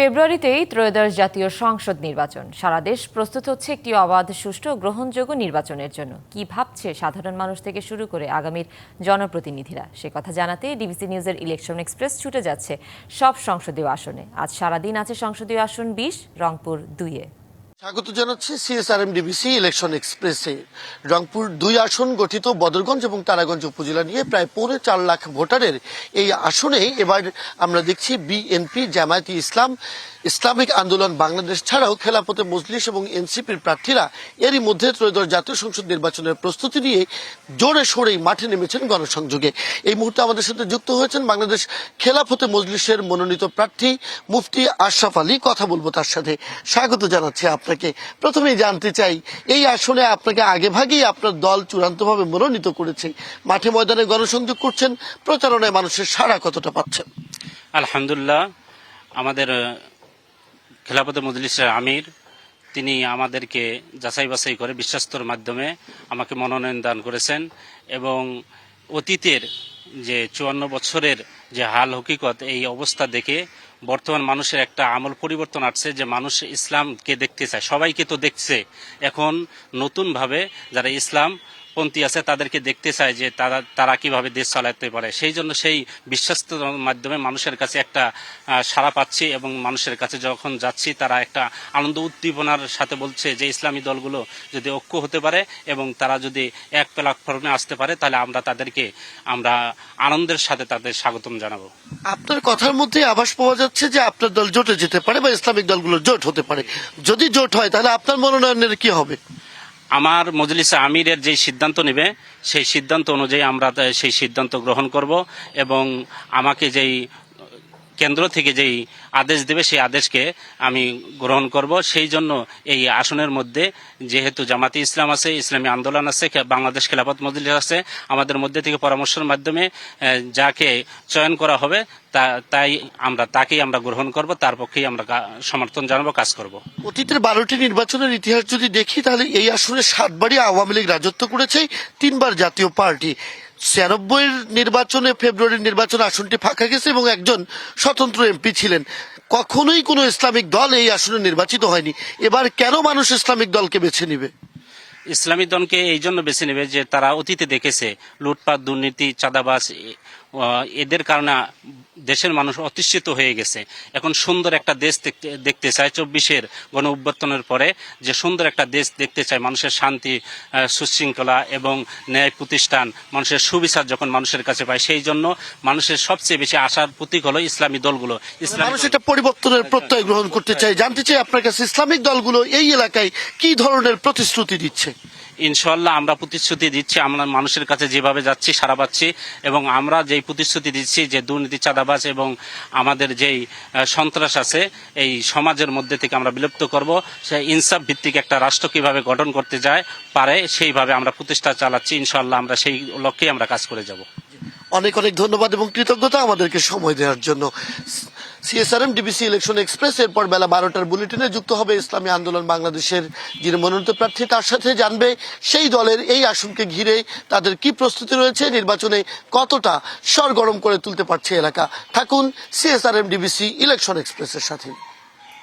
ফেব্রুয়ারিতেই ত্রয়োদশ জাতীয় সংসদ নির্বাচন। সারা দেশ প্রস্তুত হচ্ছে একটি অবাধ, সুষ্ঠু গ্রহণযোগ্য নির্বাচনের জন্য। কি ভাবছে সাধারণ মানুষ থেকে শুরু করে আগামীর জনপ্রতিনিধিরা? সে কথা জানাতে ডিবিসি নিউজের ইলেকশন এক্সপ্রেস ছুটে যাচ্ছে সব সংসদীয় আসনে। আজ সারাদিন আছে সংসদীয় আসন বিশ, রংপুর দুইয়ে। স্বাগত জানাচ্ছি সিএসআরএম ডিবিসি ইলেকশন এক্সপ্রেসে। রংপুর দুই আসন গঠিত বদরগঞ্জ এবং তারাগঞ্জ উপজেলা নিয়ে প্রায় পৌনে চার লাখ ভোটারের এই আসনে এবার আমরা দেখছি বিএনপি জামায়াতি ইসলাম ইসলামিক আন্দোলন বাংলাদেশ ছাড়াও খেলাপথে মজলিস এবং এনসিপির প্রার্থীরা এরই মধ্যে ত্রয়োদশ জাতীয় সংসদ নির্বাচনের প্রস্তুতি নিয়ে জোরে সোরেই মাঠে নেমেছেন গণসংযোগে। এই মুহূর্তে আমাদের সাথে যুক্ত হয়েছেন বাংলাদেশ খেলাফতে মজলিসের মনোনীত প্রার্থী মুফতি আশরাফ আলী। কথা বলব তার সাথে। স্বাগত জানাচ্ছি আপনাকে। প্রথমেই জানতে চাই, এই আসনে আপনাকে আগে ভাগেই আপনার দল চূড়ান্তভাবে মনোনীত করেছে। মাঠে ময়দানে গণসংযোগ করছেন, প্রচারণায় মানুষের সাড়া কতটা পাচ্ছেন? আলহামদুলিল্লাহ, আমাদের খেলাফতে মজলিসের আমির, তিনি আমাদেরকে যাচাই বাছাই করে বিশ্বাস্তর মাধ্যমে আমাকে মনোনয়ন দান করেছেন এবং অতীতের যে চুয়ান্ন বছরের যে হাল হকিকত, এই অবস্থা দেখে বর্তমান মানুষের একটা আমল পরিবর্তন আসছে যে মানুষ ইসলামকে দেখতে চায়, সবাইকে তো দেখছে। এখন নতুনভাবে যারা ইসলাম পন্থী আছে, তাদেরকে দেখতে চায় যে তারা তারা কীভাবে দেশ চালাতে পারে। সেই জন্য সেই বিশ্বাস্তর মাধ্যমে মানুষের কাছে একটা সাড়া পাচ্ছি এবং মানুষের কাছে যখন যাচ্ছি, তারা একটা আনন্দ উদ্দীপনার সাথে বলছে যে, ইসলামী দলগুলো যদি ঐক্য হতে পারে এবং তারা যদি এক প্ল্যাটফর্মে আসতে পারে, তাহলে আমরা তাদেরকে, আমরা আনন্দের সাথে তাদের স্বাগতম জানাব। আপনার কথার মধ্যে আভাস পাওয়া যাচ্ছে যে, আপনার দল জোটে যেতে পারে বা ইসলামিক দলগুলো জোট হতে পারে। যদি জোট হয়, তাহলে আপনার মনোনয়নের কি হবে? আমার মজলিসে আমিরের যে সিদ্ধান্ত নেবে, সেই সিদ্ধান্ত অনুযায়ী আমরা সেই সিদ্ধান্ত গ্রহণ করব এবং আমাকে যেই কেন্দ্র থেকে যেই আদেশ দেবে, সেই আদেশকে আমি গ্রহণ করব। সেই জন্য এই আসনের মধ্যে যেহেতু জামাতি ইসলাম আছে, ইসলামী আন্দোলন আছে বাংলাদেশ খেলাফত মজলিস আছে, আমাদের মধ্যে থেকে পরামর্শের মাধ্যমে যাকে চয়ন করা হবে, তা, তাই আমরা, তাকেই আমরা গ্রহণ করব, তার পক্ষেই আমরা সমর্থন জানাব, কাজ করব। অতীতের বারোটি নির্বাচনের ইতিহাস যদি দেখি, তাহলে এই আসনে সাতবারই আওয়ামী লীগ রাজত্ব করেছে, তিনবার জাতীয় পার্টি। ছিয়ানব্বই নির্বাচনে ফেব্রুয়ারির নির্বাচন আসনটি ফাঁকা গেছে এবং একজন স্বতন্ত্র এমপি ছিলেন। কখনোই কোনো ইসলামিক দল এই আসনে নির্বাচিত হয়নি। এবার কেন মানুষ ইসলামিক দলকে বেছে নিবে? ইসলামী দলকে এই জন্য বেছে নেবে যে তারা অতীতে দেখেছে লুটপাট, দুর্নীতি, চাঁদাবাজ এদের কারণে দেশের মানুষ অতিষ্ঠিত হয়ে গেছে। এখন সুন্দর একটা দেশ দেখতে চায়। চব্বিশের গণ অভ্যর্থনের পরে যে সুন্দর একটা দেশ দেখতে চায় মানুষের শান্তি সুশৃঙ্খলা এবং ন্যায় প্রতিষ্ঠান মানুষের সুবিচার যখন মানুষের কাছে পায় সেই জন্য মানুষের সবচেয়ে বেশি আশার প্রতীক হলো ইসলামী দলগুলো। ইসলামী মানুষ এটা পরিবর্তনের প্রত্যয় গ্রহণ করতে চাই জানতে চাই আপনার কাছে ইসলামিক দলগুলো এই এলাকায় কি ধরনের প্রতিশ্রুতি দিচ্ছে? ইনশাল্লাহ আমরা প্রতিশ্রুতি দিচ্ছি, আমরা মানুষের কাছে যেভাবে যাচ্ছি সারা পাচ্ছি এবং আমরা যেই প্রতিশ্রুতি দিচ্ছি যে দুর্নীতি, চাঁদাবাজ এবং আমাদের যেই সন্ত্রাস আছে, এই সমাজের মধ্যে থেকে আমরা বিলুপ্ত করব। সেই ইনসাফ ভিত্তিক একটা রাষ্ট্র কীভাবে গঠন করতে যায়, পারে, সেইভাবে আমরা প্রতিষ্ঠা চালাচ্ছি। ইনশাল্লাহ আমরা সেই লক্ষ্যেই আমরা কাজ করে যাব। অনেক অনেক ধন্যবাদ এবং কৃতজ্ঞতা আমাদেরকে সময় দেওয়ার জন্য। সিএসআরএম, ডিবিসি ইলেকশন এক্সপ্রেস, এরপর বেলা বারোটার বুলেটিনে যুক্ত হবে ইসলামী আন্দোলন বাংলাদেশের যিনি মনোনীত প্রার্থী। তার সাথে জানবে সেই দলের এই আসনকে ঘিরে তাদের কি প্রস্তুতি রয়েছে, নির্বাচনে কতটা সরগরম করে তুলতে পারছে এলাকা। থাকুন সিএসআরএম, ডিবিসি ইলেকশন এক্সপ্রেসের সাথে।